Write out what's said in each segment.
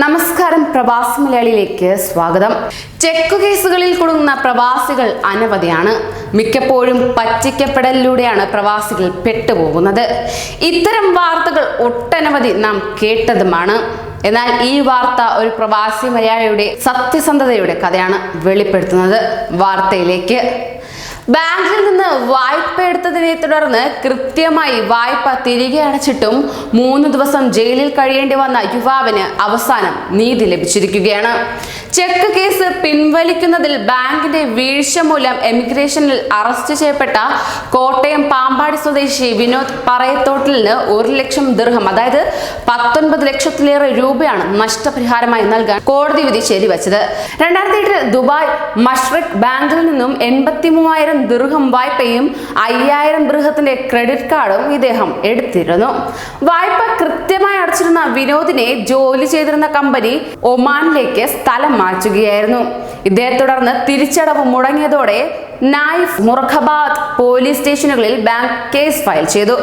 നമസ്കാരം പ്രവാസി മലയാളിയിലേക്ക് സ്വാഗതം. ചെക്ക് കേസുകളിൽ കുടുങ്ങുന്ന പ്രവാസികൾ അനവധിയാണ്. മിക്കപ്പോഴും പറ്റിക്കപ്പെടലിലൂടെയാണ് പ്രവാസികൾ പെട്ടുപോകുന്നത്. ഇത്തരം വാർത്തകൾ ഒട്ടനവധി നാം കേട്ടതുമാണ്. എന്നാൽ ഈ വാർത്ത ഒരു പ്രവാസി മലയാളിയുടെ സത്യസന്ധതയുടെ കഥയാണ് വെളിപ്പെടുത്തുന്നത്. വാർത്തയിലേക്ക്. ബാങ്കിൽ നിന്ന് വായ്പ എടുത്തതിനെ തുടർന്ന് കൃത്യമായി വായ്പ തിരികെ അടച്ചിട്ടും മൂന്ന് ദിവസം ജയിലിൽ കഴിയേണ്ടി വന്ന യുവാവിന് അവസാനം നീതി ലഭിച്ചിരിക്കുകയാണ്. ചെക്ക് കേസ് പിൻവലിക്കുന്നതിൽ ബാങ്കിന്റെ വീഴ്ച മൂലം എമിഗ്രേഷനിൽ അറസ്റ്റ് ചെയ്യപ്പെട്ട കോട്ടയം പാമ്പാടി സ്വദേശി വിനോദ് പറയത്തോട്ടിലിന് ഒരു ലക്ഷം ദീർഘം അതായത് പത്തൊൻപത് ലക്ഷത്തിലേറെ രൂപയാണ് നഷ്ടപരിഹാരമായി നൽകാൻ കോടതി വിധി ശരിവച്ചത്. രണ്ടായിരത്തി എട്ടിൽ ദുബായ് മഷ്റഖ് ബാങ്കിൽ നിന്നും എൺപത്തി മൂവായിരം ദീർഘം വായ്പയും അയ്യായിരം ദീർഘത്തിന്റെ ക്രെഡിറ്റ് കാർഡും ഇദ്ദേഹം എടുത്തിരുന്നു. വായ്പ കൃത്യമായി അടച്ചിരുന്ന വിനോദിനെ ജോലി ചെയ്തിരുന്ന കമ്പനി ഒമാനിലേക്ക് സ്ഥലം മാറ്റുകയായിരുന്നു. ഇതേ തുടർന്ന് തിരിച്ചടവ് മുടങ്ങിയതോടെ നായിഫ് മുർഖബാദ് പോലീസ് സ്റ്റേഷനുകളിൽ ബാങ്ക് കേസ് ഫയൽ ചെയ്തു.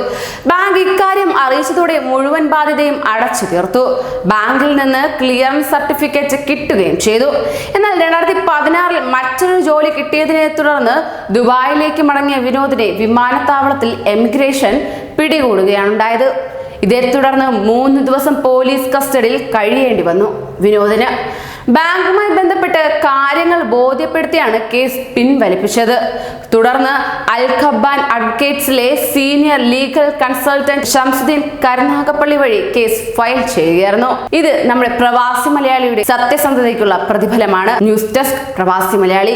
ബാങ്ക് ഇക്കാര്യം അറിയിച്ചതോടെ മുഴുവൻ ബാധ്യതയും അടച്ചു തീർത്തു. ബാങ്കിൽ നിന്ന് ക്ലിയറൻസ് സർട്ടിഫിക്കറ്റ് കിട്ടുകയും ചെയ്തു. എന്നാൽ രണ്ടായിരത്തി പതിനാറിൽ മറ്റൊരു ജോലി കിട്ടിയതിനെ തുടർന്ന് ദുബായിലേക്ക് മടങ്ങിയ വിനോദിനെ വിമാനത്താവളത്തിൽ എമിഗ്രേഷൻ പിടികൂടുകയാണുണ്ടായത്. ഇതേ തുടർന്ന് മൂന്ന് ദിവസം പോലീസ് കസ്റ്റഡിയിൽ കഴിയേണ്ടി വന്നു വിനോദിന്. ബാങ്കുമായി ബന്ധപ്പെട്ട് കാര്യങ്ങൾ ബോധ്യപ്പെടുത്തിയാണ് കേസ് പിൻവലിപ്പിച്ചത്. തുടർന്ന് Al Khaban അഡ്വക്കേറ്റ്സിലെ senior legal consultant Shamsuddin Karunagappally വഴി കേസ് ഫയൽ ചെയ്യുകയായിരുന്നു. ഇത് നമ്മുടെ പ്രവാസി മലയാളിയുടെ സത്യസന്ധതയ്ക്കുള്ള പ്രതിഫലമാണ്. ന്യൂസ് ഡെസ്ക് പ്രവാസി മലയാളി.